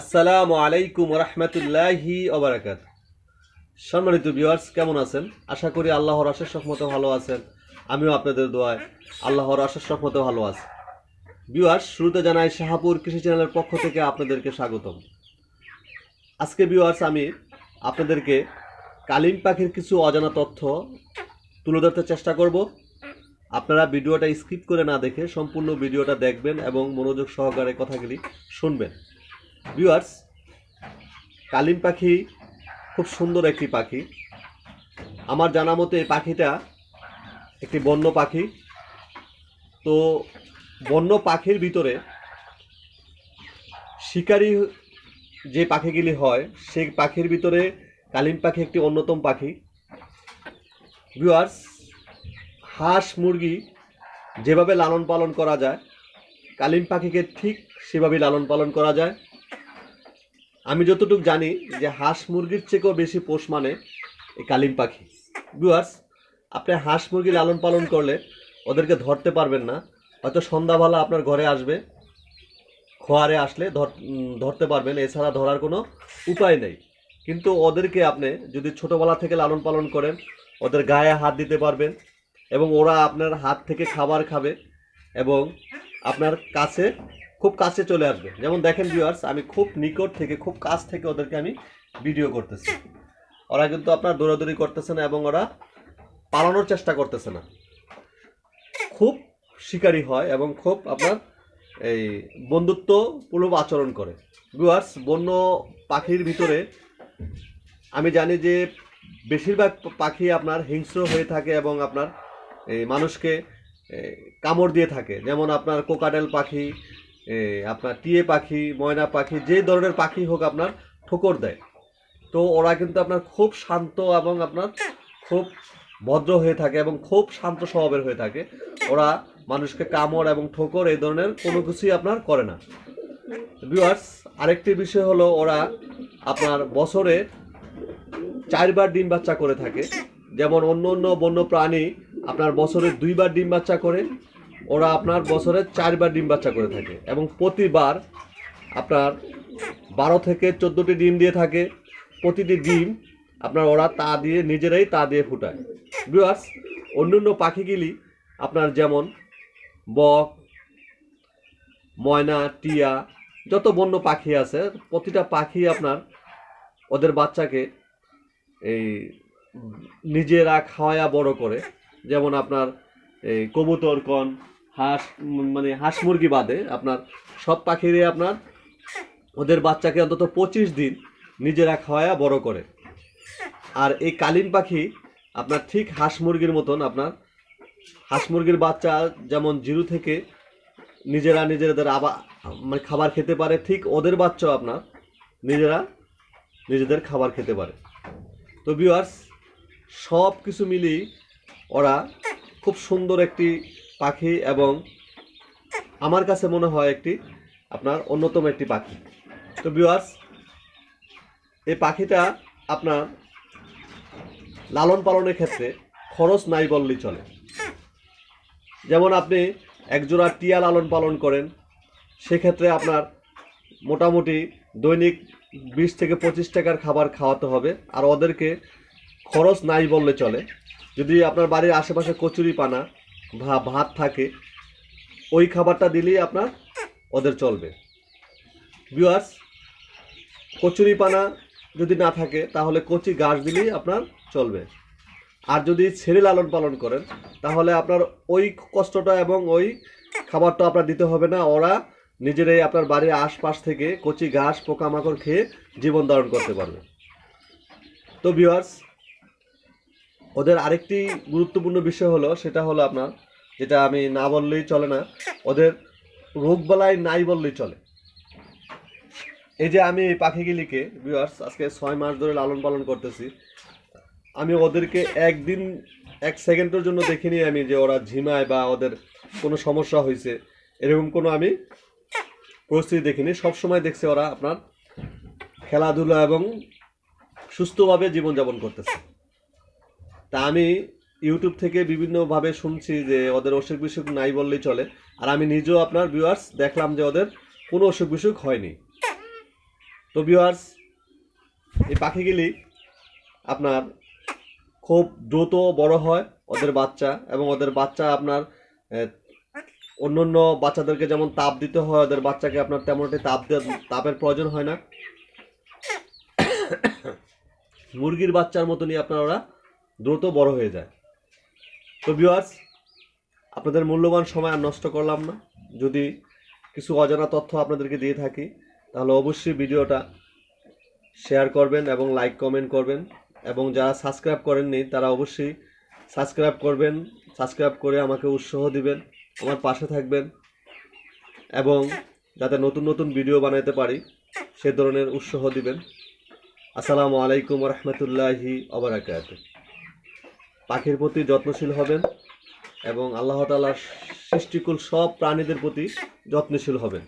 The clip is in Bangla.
আসসালামু আলাইকুম রহমতুল্লাহি ওবরাকাত। সম্মানিত ভিউয়ার্স কেমন আছেন? আশা করি আল্লাহর আশেষ মতো ভালো আছেন। আমিও আপনাদের দোয়ায় আল্লাহর আশেষ মতো ভালো আছি। ভিউয়ার্স শুরুতে জানাই শাহাপুর কৃষি চ্যানেলের পক্ষ থেকে আপনাদেরকে স্বাগতম। আজকে ভিউয়ার্স আমি আপনাদেরকে কালিম পাখির কিছু অজানা তথ্য তুলে ধরতে চেষ্টা করব। আপনারা ভিডিওটা স্কিপ করে না দেখে সম্পূর্ণ ভিডিওটা দেখবেন এবং মনোযোগ সহকারে কথাগুলি শুনবেন। ভিউয়ার্স কালিম পাখি খুব সুন্দর একটি পাখি। আমার জানা মতে এই পাখিটা একটি বন্য পাখি। তো বন্য পাখির ভিতরে শিকারি যে পাখিগুলি হয়, সেই পাখির ভিতরে কালিম পাখি একটি অন্যতম পাখি। ভিউয়ার্স হাঁস মুরগি যেভাবে লালন পালন করা যায়, কালিম পাখিকে ঠিক সেভাবেই লালন পালন করা যায়। আমি যতটুকু জানি যে হাঁস মুরগির থেকেও বেশি পোষ মানে এই কালিম পাখি। ভিউয়ার্স আপনি হাঁস মুরগি লালন পালন করলে ওদেরকে ধরতে পারবেন না। হয়তো সন্ধ্যাবেলা আপনার ঘরে আসবে, খোয়ারে আসলে ধরতে পারবেন, এছাড়া ধরার কোনো উপায় নেই। কিন্তু ওদেরকে আপনি যদি ছোটোবেলা থেকে লালন পালন করেন, ওদের গায়ে হাত দিতে পারবেন এবং ওরা আপনার হাত থেকে খাবার খাবে এবং আপনার কাছে খুব কাছে চলে আসবে। যেমন দেখেন ভিউয়ার্স আমি খুব নিকট থেকে, খুব কাছ থেকে ওদেরকে আমি ভিডিও করতেছি। ওরা কিন্তু আপনার দৌড়াদৌড়ি করতেছে না এবং ওরা পালানোর চেষ্টা করতেছে না। খুব শিকারী হয় এবং খুব আপনার এই বন্ধুত্ব বন্ধুত্বপূর্ণ আচরণ করে। ভিউয়ার্স বন্য পাখির ভিতরে আমি জানি যে বেশিরভাগ পাখি আপনার হিংস্র হয়ে থাকে এবং আপনার এই মানুষকে কামড় দিয়ে থাকে। যেমন আপনার কোকাটেল পাখি আপনার টিয়ে পাখি, ময়না পাখি, যে ধরনের পাখি হোক আপনার, ঠোকর দেয়। তো ওরা কিন্তু আপনার খুব শান্ত এবং আপনার খুব ভদ্র হয়ে থাকে এবং খুব শান্ত স্বভাবের হয়ে থাকে। ওরা মানুষকে কামড় এবং ঠোকর এই ধরনের কোনো কিছুই আপনার করে না। ভিউয়ার্স, আরেকটি বিষয় হলো ওরা আপনার বছরে চারবার ডিম বাচ্চা করে থাকে। যেমন অন্য অন্য বন্য প্রাণী আপনার বছরে দুইবার ডিম বাচ্চা করে ওরা আপনার বছরে চারবার ডিম বাচ্চা করে থাকে এবং প্রতিবার আপনার বারো থেকে চোদ্দোটি ডিম দিয়ে থাকে। প্রতিটি ডিম আপনার ওরা তা দিয়ে, নিজেরাই তা দিয়ে ফুটায়। বিয়ার্স অন্য অন্য পাখিগুলি আপনার যেমন বক, ময়না, টিয়া, যত বন্য পাখি আছে, প্রতিটা পাখি আপনার ওদের বাচ্চাকে এই নিজেরা খাওয়ায়া বড় করে। যেমন আপনার এই কবুতর, কন হাঁস মানে হাঁস মুরগি বাদে আপনার সব পাখিরে আপনার ওদের বাচ্চাকে অন্তত পঁচিশ দিন নিজেরা খাওয়ায়া বড় করে। আর এই কালিম পাখি আপনার ঠিক হাঁস মুরগির মতন আপনার হাঁস মুরগির বাচ্চা যেমন জিরু থেকে নিজেরা নিজেদের আবার মানে খাবার খেতে পারে, ঠিক ওদের বাচ্চাও আপনার নিজেরা নিজেদের খাবার খেতে পারে। তো ভিউয়ার্স সব কিছু মিলিয়ে ওরা খুব সুন্দর একটি পাখি এবং আমার কাছে মনে হয় একটি আপনার অন্যতম একটি পাখি। তো ভিউয়ার্স এই পাখিটা আপনার লালন পালনের ক্ষেত্রে খরচ নাই বললেই চলে। যেমন আপনি একজোড়া টিয়া লালন পালন করেন, সেক্ষেত্রে আপনার মোটামুটি দৈনিক বিশ থেকে পঁচিশ টাকার খাবার খাওয়াতে হবে, আর ওদেরকে খরচ নাই বললে চলে। যদি আপনার বাড়ির আশেপাশে কচুরি পানা ভাত থাকে, ওই খাবারটা দিলেই আপনার ওদের চলবে। ভিউয়ার্স কচুরি পানা যদি না থাকে, তাহলে কচি গাছ দিলেই আপনার চলবে। আর যদি ছেড়ে লালন পালন করেন, তাহলে আপনার ওই কষ্টটা এবং ওই খাবারটা আপনার দিতে হবে না। ওরা নিজেরাই আপনার বাড়ির আশপাশ থেকে কচি ঘাস পোকামাকড় খেয়ে জীবন ধারণ করতে পারবে। তো ভিউয়ার্স ওদের আরেকটি গুরুত্বপূর্ণ বিষয় হলো, সেটা হলো আপনার যেটা আমি না বললেই চলে না, ওদের রোগ রোগবালাই নাই বললেই চলে। এই যে আমি এই পাখিগুলিকে ভিউয়ার্স আজকে ছয় মাস ধরে লালন পালন করতেছি। আমি ওদেরকে একদিন, এক সেকেন্ডের জন্য দেখিনি আমি যে ওরা ঝিমায় বা ওদের কোনো সমস্যা হয়েছে। এরকম কোনো আমি পরিস্থিতি দেখিনি। সবসময় দেখছি ওরা আপনার খেলাধুলা এবং সুস্থভাবে জীবনযাপন করতেছে। তা আমি ইউটিউব থেকে বিভিন্নভাবে শুনছি যে ওদের অসুখ বিসুখ নাই বললেই চলে। আর আমি নিজেও আপনার ভিউয়ার্স দেখলাম যে ওদের কোনো অসুখ বিসুখ হয়নি। তো ভিউয়ার্স এই পাখিগুলি আপনার খুব দ্রুত বড় হয় ওদের বাচ্চা এবং ওদের বাচ্চা আপনার অন্য অন্য বাচ্চাদেরকে যেমন তাপ দিতে হয়, ওদের বাচ্চাকে আপনার তেমন একটি তাপ তাপের প্রয়োজন হয় না। মুরগির বাচ্চার মতনই আপনার ওরা দ্রুত বড় হয়ে যায়। তো ভিউয়ার্স আপনাদের মূল্যবান সময় আর নষ্ট করলাম না। যদি কিছু অজানা তথ্য আপনাদেরকে দিয়ে থাকি, তাহলে অবশ্যই ভিডিওটা শেয়ার করবেন এবং লাইক কমেন্ট করবেন। এবং যারা সাবস্ক্রাইব করেননি, তারা অবশ্যই সাবস্ক্রাইব করবেন সাবস্ক্রাইব করে আমাকে উৎসাহ দিবেন, আমার পাশে থাকবেন। এবং যাতে নতুন নতুন ভিডিও বানাতে পারি, সে ধরনের উৎসাহ দিবেন। আসসালামু আলাইকুম রহমতুল্লাহি অবরাকাত পাখির প্রতি যত্নশীল হবেন এবং আল্লাহ তালার সৃষ্টিকুল সব প্রাণীদের প্রতি যত্নশীল হবেন।